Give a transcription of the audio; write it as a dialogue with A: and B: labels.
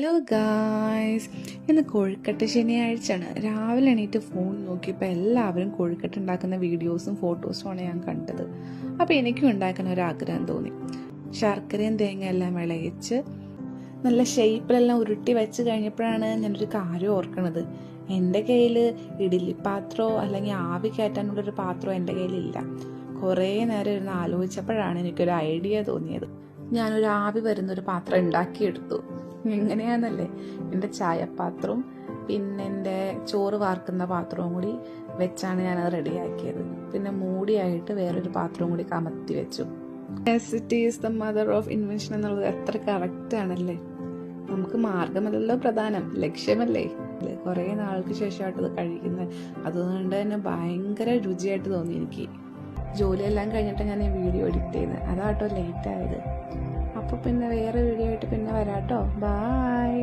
A: Hello guys ഇന്ന് കൊഴുക്കട്ട ശനിയാഴ്ചയാണ്. രാവിലെ എണീറ്റ് ഫോൺ നോക്കിയപ്പോൾ എല്ലാവരും കൊഴുക്കട്ട ഉണ്ടാക്കുന്ന വീഡിയോസും ഫോട്ടോസുമാണ് ഞാൻ കണ്ടത്. അപ്പോൾ എനിക്കും ഉണ്ടാക്കാൻ ഒരു ആഗ്രഹം തോന്നി. ശർക്കരയും തേങ്ങ എല്ലാം വിളയിച്ച് നല്ല ഷേപ്പിലെല്ലാം ഉരുട്ടി വെച്ച് കഴിഞ്ഞപ്പോഴാണ് ഞാനൊരു കാര്യം ഓർക്കണത്. എന്റെ കയ്യിൽ ഇഡ്ഡലി പാത്രമോ അല്ലെങ്കിൽ ആവി കയറ്റാനുള്ളൊരു പാത്രമോ എന്റെ കയ്യിലില്ല. കുറേ നേരം ഇരുന്ന് ആലോചിച്ചപ്പോഴാണ് എനിക്കൊരു ഐഡിയ തോന്നിയത്. ഞാനൊരു ആവി വരുന്നൊരു പാത്രം ഉണ്ടാക്കിയെടുത്തു. എങ്ങനെയാണെന്നല്ലേ എന്റെ ചായപാത്രവും പിന്നെ എന്റെ ചോറ് വാർക്കുന്ന പാത്രവും കൂടി വെച്ചാണ് ഞാനത് റെഡിയാക്കിയത്. പിന്നെ മൂടിയായിട്ട് വേറൊരു പാത്രവും കൂടി കമത്തി വെച്ചു. Necessity is the mother of invention എന്നുള്ളത് എത്ര കറക്റ്റ് ആണല്ലേ? നമുക്ക് മാർഗമല്ലല്ലോ പ്രധാനം. ലക്ഷ്യമല്ലേ? കുറേ നാൾക്ക് ശേഷമായിട്ട് അത് കഴിക്കുന്നത്. അതുകൊണ്ട് തന്നെ ഭയങ്കര രുചിയായിട്ട് തോന്നി എനിക്ക്. ജോലിയെല്ലാം കഴിഞ്ഞിട്ട് ഞാൻ ഈ വീഡിയോ എഡിറ്റ് ചെയ്യുന്നത് അതാട്ടോ ലേറ്റ് ആയത്. അപ്പോൾ പിന്നെ വേറെ വീഡിയോ ആയിട്ട് പിന്നെ വരാട്ടോ. ബായ്